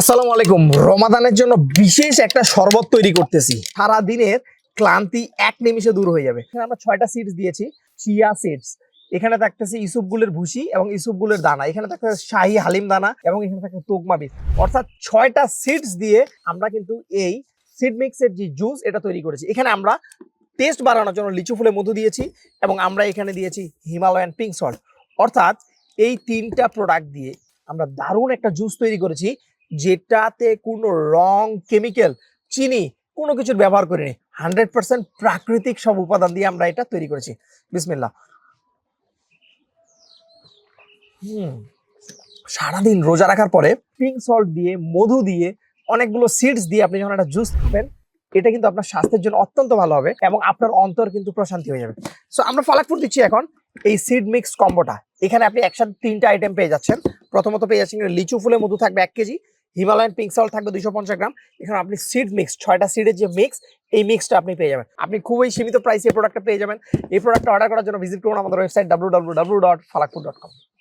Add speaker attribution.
Speaker 1: আসসালামু আলাইকুম। রমাদানের জন্য বিশেষ একটা শরবত তৈরি করতেছি। সারা দিনের ক্লান্তি এক নিমিষে দূর হয়ে যাবে। এখানে আমরা ছয়টা সিডস দিয়েছি চিয়া সিডস এখানে থাকতেছে ইসুপগুলের ভুসি এবং ইসুপগুলের দানা। এখানে থাকতেছে শাহি হালিম দানা এবং এখানে থাকে তোকমা বীজ। অর্থাৎ ছয়টা সিডস দিয়ে আমরা কিন্তু এই সিড মিক্সের যে জুস এটা তৈরি করেছি। এখানে আমরা টেস্ট বাড়ানোর জন্য লিচু ফুলের মধু দিয়েছি এবং আমরা এখানে দিয়েছি হিমালয়ান পিঙ্ক সল্ট অর্থাৎ এই তিনটা প্রোডাক্ট দিয়ে আমরা দারুণ একটা জুস তৈরি করেছি। যেটাতে কোনো রং কেমিক্যাল চিনি কোনো কিছুর ব্যবহার করিনি। হান্ড্রেড পার্সেন্ট প্রাকৃতিক সব উপাদান দিয়ে আমরা এটা তৈরি করেছি। বিসমিল্লা হুম। সারাদিন রোজা রাখার পরে পিঙ্ক সল্ট দিয়ে, মধু দিয়ে, অনেকগুলো সিডস দিয়ে আপনি যখন একটা জুস খাবেন, এটা কিন্তু আপনার স্বাস্থ্যের জন্য অত্যন্ত ভালো হবে এবং আপনার অন্তর কিন্তু প্রশান্তি হয়ে যাবে। সো আমরা ফালাকপুর দিচ্ছি এখন এই সিড মিক্স কম্বোটা এখানে আপনি একসাথে তিনটা আইটেম পেয়ে যাচ্ছেন। প্রথমত পেয়ে যাচ্ছেন লিচু ফুলের মধু থাকবে এক কেজি। হিমালয়ান পিঙ্ক সল্ট থাকবে দুশো পঞ্চাশ গ্রাম। এখানে আপনি সিড মিক্স ছয়টা সিডের যে মিক্স এই মিক্সটা আপনি পেয়ে যাবেন। আপনি খুবই সীমিত প্রাইসে এই প্রোডাক্টটা পেয়ে যাবেন। এই প্রোডাক্টটা অর্ডার করার জন্য ভিজিট করুন আমাদের website W W W dot Falakpur dot com